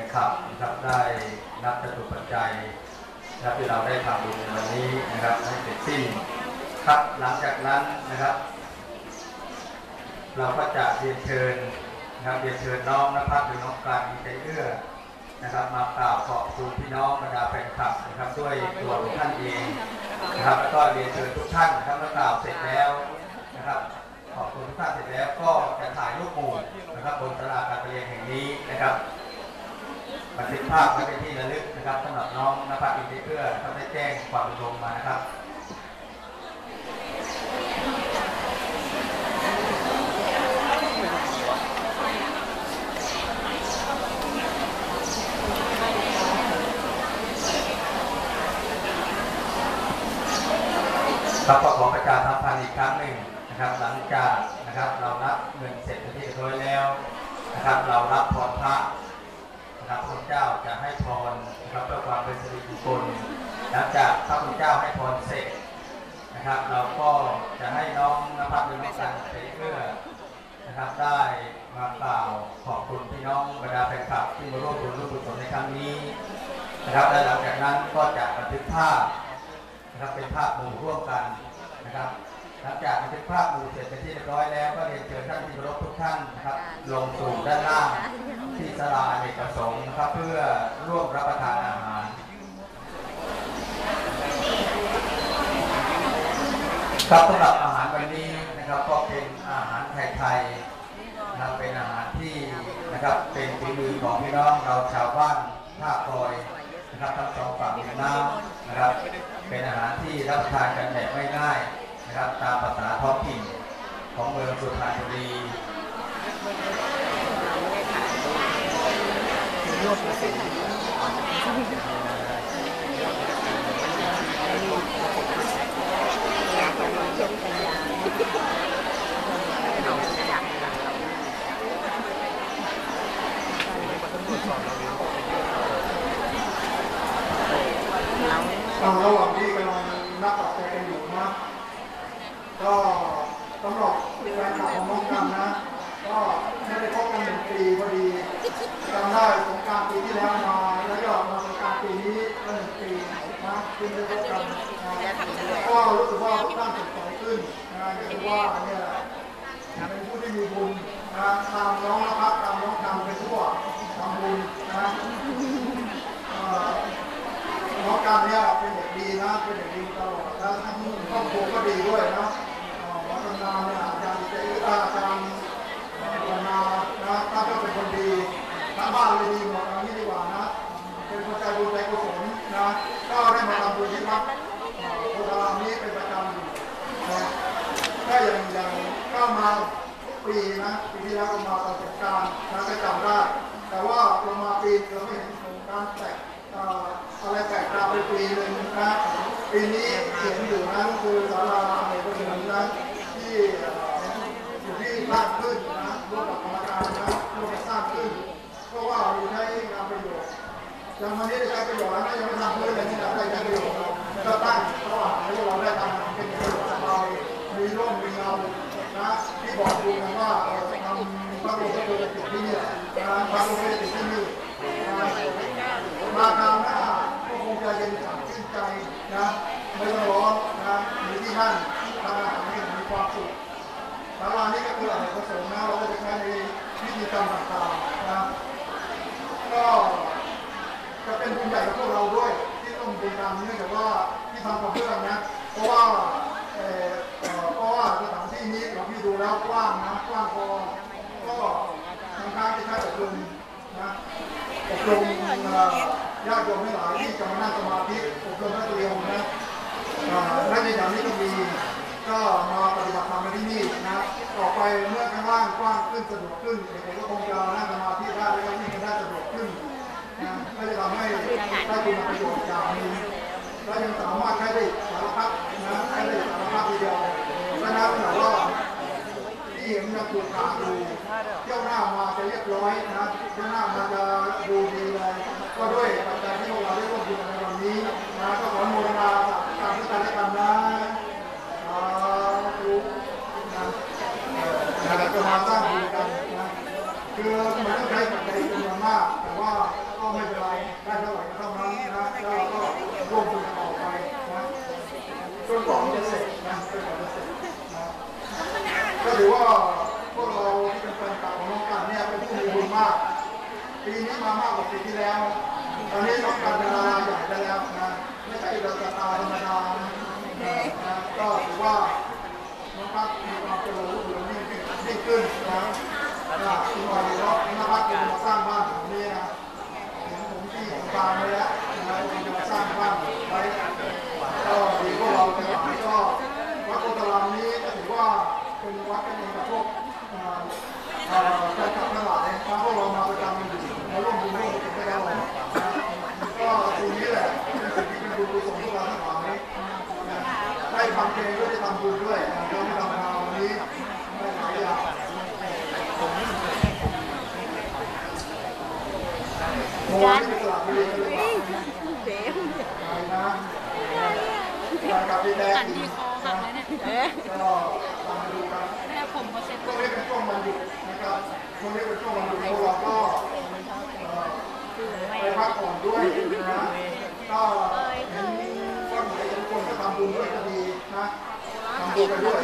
งคลับนะครับได้นับจตุปัจจัยนะที่เราได้ทำบุญในวันนี้นะครับให้เสร็จสิ้นครับหลังจากนั้นนะครับ เราก็จะเรียนเชิญนะครับเรียนเชิญน้องนภัสหรือน้องการมีใจเอื้อนะครับมากล่าวขอบคุณพี่น้องบรรดาแฟนคลับนะครับด้วยตัวท่านเองนะครับแล้วก็เรียนเชิญทุกท่านนะครับเมื่อกล่าวเสร็จแล้วนะครับขอบคุณทุกท่านเสร็จแล้วก็จะถ่ายรูปหมู่นะครับบนตลาดการเรียนแห่งนี้นะครับ บันทึกภาพไว้เป็นที่ระลึกนะครับสำหรับน้องนภัสอินทเพื่อเขาได้แจ้งความลงมานะครับครับก็ขอประชาสัมพันธ์อีกครั้งหนึ่งนะครับ หลังจากนะครับเรารับเงินเสร็จเป็นที่เรียบร้อยแล้วนะครับ เรารับพรพระ นะครับพระเจ้าจะให้พรนะครับเพื่อความเป็นสิริมงคลหลังจากพระพุทธเจ้าให้พรเสร็จนะครับ เราก็จะให้น้องนภัสน้องกันไปเพื่อนะครับได้มากล่าวขอบคุณพี่น้องบรรดาแฟนคลับที่มาร่วมบุญร่วมกุศลในครั้งนี้นะครับและหลังจากนั้นก็จะบันทึกภาพนะครับเป็นภาพหมู่ร่วมกันนะครับ หลังจากบันทึกภาพหมู่เสร็จเป็นที่เรียบร้อยแล้ว ก็เรียนเชิญท่านที่เคารพทุกท่านนะครับ ลงสู่ด้านล่างที่ศาลาอเนกประสงค์นะครับเพื่อร่วมรับประทานอาหารครับสำหรับอาหารวันนี้นะครับก็เป็นอาหารไทยๆนะครับเป็นอาหารที่นะครับเป็นฝีมือของพี่น้องเราชาวบ้านท่าคอยนะครับทั้งสองฝั่งแม่น้ำนะครับ เป็นอาหารที่รับประทานกันแบบไม่ง่าย นะครับตามภาษาท้องถิ่นของเมืองสุพรรณบุรีอ่ารางที่กำลังนับปัจจัยกันอยู่นะ ก็สำหรับแฟนคลับของน้องกันนะ ก็ไม่ได้พบกันหนึ่ง ปีพอดีจำได้สงการปีที่แล้วมาแล้วก็มาสงการปีนี้ก็หนึ่งปีนะที่ได้พบกันก็รู้สึกว่าทุกท่านสดใสขึ้นนะเรียกว่าเนี่ยเป็นผู้ที่มีบุญนะตามน้องนะครับตามน้องทำไปทั่วทำบุญนะน้องการเนี่ยเป็นเด็กดีนะเป็นเด็กดีตลอดแล้วทั้งครอบครัวก็ดีด้วยนะเอ่อวัฒนาเนี่ยอาจารย์เจอาจารย์วัฒนานะท่านก็เป็นคนดีทั้งบ้านเลยดีหมดเอางี้ดีกว่านะ เป็นคนใจบุญใจกุศลนะ ก็ได้มาทำบุญที่วัดเอ่อโพธารามนี้เป็นประจำอยู่นะก็อย่างอย่างก็ มาทุกปีนะปีที่แล้วก็มาตอนสงกรารนะก็จำได้ แต่ว่าเรามาปีเราไม่เห็นสงการแตกเอ่อะไรแตกตางไปปีหนึ่งนะปีนี้เขียนอยู่นะก็คือศาลาในบริเวณนั้นที่เอ่ออยู่ที่สร้างขึ้นนะร่วมกับกรรมการนะร่วมกันสร้างขึ้นเพราะว่าอยู่ในงานประโยชน์ยังวันนี้ได้ใช้ประโยชน์แล้วนะยังไม่ทำเพื่ออะไรที่เราได้ใช้ประโยชน์ก็ตั้งระหว่างที่เราได้ทำเป็นประโยชน์สบายมีร่มมีเงานะที่บอกดูกันว่าเอ่อทำพระบรมราชติที่นี่นะพระบรมราชติที่นี่นะ มาคราวหน้าก็คงจะเย็นฉ่ำชื่น ใจนะไม่ต้องร้อนนะมีที่นั่นทานอาหารให้มีความสุขศาลานี้ก็คืออะไรประสงค์นะเราก็จะใช้ในพิธีกรรมต่างๆนะก็จะเป็นบุญใหญ่กับพวกเราด้วย ที่ต้องบุญกรรมเนื่องจากว่าที่ทำกับเพื่อนนะเพราะว่าเออเพราะว่าสถานที่นี้เราพี่ดูแล้วกว้างนะกว้างพอก็ทางการที่ใช้อบรมนะอบรม ญาติโยมทั้งหลายที่จะมานั่งสมาธิอบรมนักเรียนนะอ่าและในอย่างนี้ก็มีก็มาปฏิบัติธรรมที่นี่นะต่อไปเมื่อข้างล่างกว้างขึ้นสะดวกขึ้นเด็กๆก็คงจะนั่งสมาธิได้แล้วก็วิ่งกันได้สะดวกขึ้นนะก็จะทำให้ได้คุณประโยชน์อย่างนึงและยังสามารถใช้ได้สารพัดนะใช้ได้สารพัดทีเดียวและนับแต่ว่าที่เห็นมันถูกขาดูเที่ยวหน้ามาจะเรียบร้อยนะเที่ยวหน้ามาจะดูดีเลย ก็ด้วยปัจจัยที่พวกเราได้ร่วมบุญในวันนี้นะก็ขอโมทนาการที่การได้ทำนะสาธุนะแล้วก็มาสร้างบุญกันนะคือมันต้องใช้ปัจจัยจำนวนมาก แต่ว่าก็ไม่เป็นไรได้เท่าไหร่ก็เท่านั้นนะก็ร่วมบุญต่อไปนะจนกว่าจะเสร็จนะจนกว่าจะเสร็จนะก็ถือว่าพวกเราที่เป็นแฟนคลับของน้องกันเนี่ยเป็นผู้มีบุญมาก ปีนี้มามากกว่าปีที่แล้ว ตอนนี้เราการเป็นดาราใหญ่ได้แล้วนะ ไม่ใช่ดาราตาธรรมดานะก็ถือว่าน้องพักมีความเจริญรุ่งเรืองยิ่งขึ้นยิ่งขึ้นนะนะที่มาเนาะน้องพักจะมาสร้างบ้านหลังนี้นะเห็นผมที่ผมตามไปแล้วนะจะมาสร้างบ้านไว้ก็ดีพวกเราทั้งหลายก็วัดโพธิ์ตารางนี้ก็ถือว่าเป็นวัดกันเองกับพวกอ่า เอ่อแฟนคลับทั้งหลายนะพวกเรามาประจำกันอยู่มาร่วมบุญร่วมกุศลด้วยกันนะก็สิ่งนี้แหละเป็นสิ่งที่เป็นบุญกุศลพวกเราทั้งหลายนะได้ทำเพลงก็ได้ทำบุญด้วยนะเราได้ทำงานวันนี้ได้หลายอย่างเมื่อวานที่ไปสระบุรี กันเลยเจ๊มไปนะการกับพี่แดงหันที่คอหักเลยเนี่ยเนแม่ผมก็เซ็ตช่วงนี้เป็นช่วงวันหยุดนะครับช่วงนี้เป็นช่วงวันหยุดพวเราก็ไปพักผ่อนด้วยนะก็เห็นว่าไหนทุกคนก็ทำบุญด้วยก็ดีนะทำบุญกันด้วย